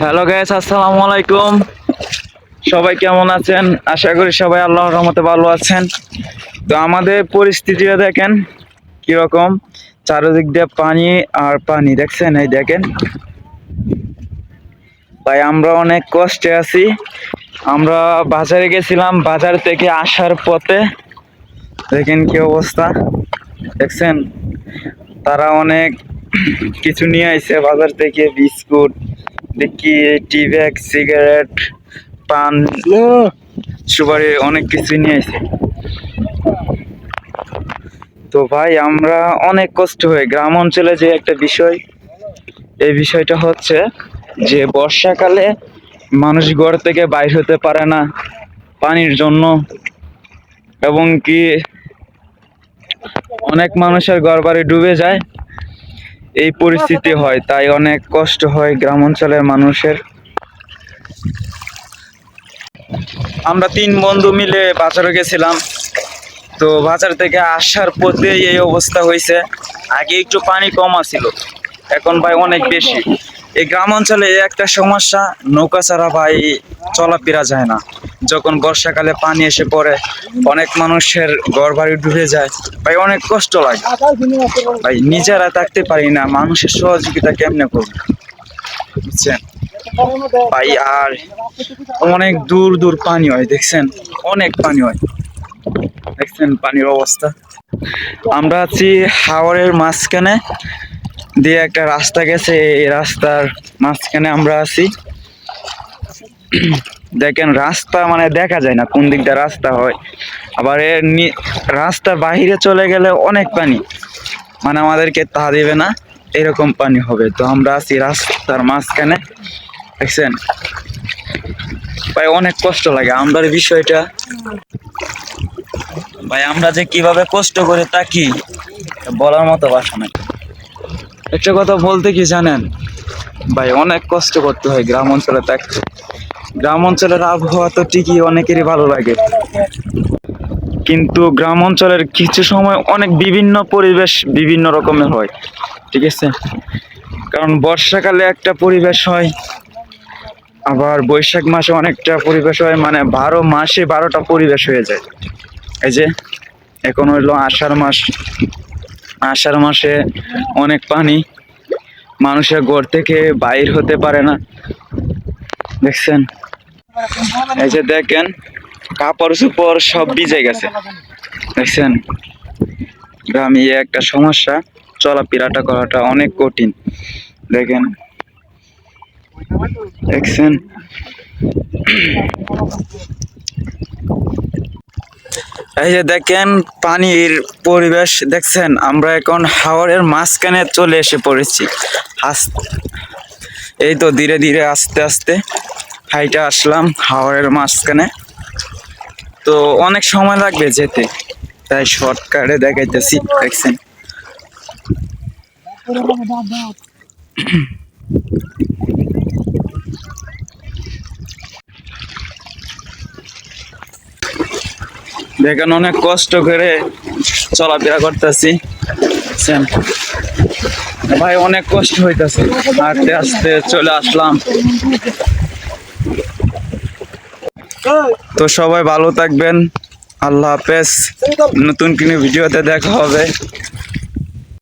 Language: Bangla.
হ্যালো গাইস আসসালামু আলাইকুম। সবাই কেমন আছেন? আশা করি সবাই আল্লাহর রহমতে ভালো আছেন। তো আমাদের পরিস্থিতিটা দেখেন, কীরকম? চারিদিক দিয়ে পানি আর পানি, দেখছেন? এই দেখেন। ভাই, আমরা অনেক কষ্টে আছি। আমরা বাজারে গেছিলাম, বাজার থেকে আসার পথে। দেখেন কি অবস্থা। দেখছেন? তারা অনেক কিছু নিয়ে আইছে বাজার থেকে বিস্কুট, দেখি টি ব্যাগ সিগারেট, পান, সুপারি, অনেক কিছু নিয়ে আইছে। তো ভাই, আমরা অনেক কষ্ট হয় গ্রাম অঞ্চলে যে একটা বিষয়, এই বিষয়টা হচ্ছে যে বর্ষাকালে মানুষ ঘর থেকে বাইর হতে পারে না পানির জন্য, এবং কি অনেক মানুষের ঘর বাড়ি ডুবে যায়। এই পরিস্থিতি হয় তাই অনেক কষ্ট হয় গ্রাম অঞ্চলের মানুষের। আমরা তিন বন্ধু মিলে বাজারে গেছিলাম। তো বাজার থেকে আসার পথে এই অবস্থা হয়েছে। আগে একটু পানি কম আছিল এখন ভাই অনেক বেশি। এই গ্রাম অঞ্চলে একটা সমস্যা, নৌকা ছাড়া ভাই চলাফেরা যায় না। যখন বর্ষাকালে পানি এসে পড়ে, অনেক মানুষের ঘর বাড়ি ডুবে যায়। ভাই, অনেক কষ্ট লাগে। ভাই, নিজেরা থাকতে পারি না, মানুষের সহযোগিতা কেমনে করবে? বুঝছেন? ভাই, আর অনেক দূর দূর পানি হয়, দেখছেন? অনেক পানি হয়। দেখছেন পানির অবস্থা? আমরা আছি হাওরের মাঝখানে। দিয়ে একটা রাস্তা গেছে, এই রাস্তার মাঝখানে আমরা আছি। দেখেন, রাস্তা মানে দেখা যায় না কোন দিক দিয়ে রাস্তা হয়। আবার এর রাস্তার বাহিরে চলে গেলে অনেক পানি। মানে আমাদেরকে তা দেবে না, এরকম পানি হবে। তো আমরা আছি রাস্তার মাঝখানে, দেখছেন? ভাই, অনেক কষ্ট লাগে। আমরার বিষয়টা ভাই, আমরা যে কীভাবে কষ্ট করে থাকি, বলার মতো ভাষা নাই। একটা কথা বলতে কি জানেন? ভাই, অনেক কষ্ট করতে হয় গ্রাম অঞ্চলে থাকতে গ্রাম অঞ্চলের আবহাওয়া তো ঠিকই অনেকেরই ভালো লাগে। কিন্তু গ্রাম অঞ্চলের কিছু সময় অনেক বিভিন্ন পরিবেশ বিভিন্ন রকমের হয়, ঠিক আছে? কারণ বর্ষাকালে একটা পরিবেশ হয়, আবার বৈশাখ মাসে অনেকটা পরিবেশ হয় মানে বারো মাসে বারোটা পরিবেশ হয়ে যায়। এই যে, এখন হইল আষাঢ় মাস। আষাঢ় মাসে অনেক পানি। মানুষের ঘর থেকে বাইর হতে পারে না। দেখছেন? এই যে দেখেন, কাপড় চোপড় সব ভিজে গেছে। দেখছেন? গ্রামে একটা সমস্যা, চলাফেরাটা করাটা অনেক কঠিন। দেখেন? দেখছেন? এই যে দেখেন, পানির পরিবেশ দেখছেন? আমরা এখন হাওরের মাঝখানে চলে এসে পড়েছি। এই তো ধীরে ধীরে আস্তে আস্তে হাইটা আসলাম হাওরের মাঝখানে। তো অনেক সময় লাগবে যেতে, তাই শর্টকাটে দেখাইতেছি, দেখছেন? দেখেন অনেক কষ্ট করে চলাফেরা করতেছি। ভাই, অনেক কষ্ট হইতাছে। হাঁটতে আসতে চলে আসলাম। তো সবাই ভালো থাকবেন। আল্লাহ হাফেজ। নতুন কোনো ভিডিওতে দেখা হবে।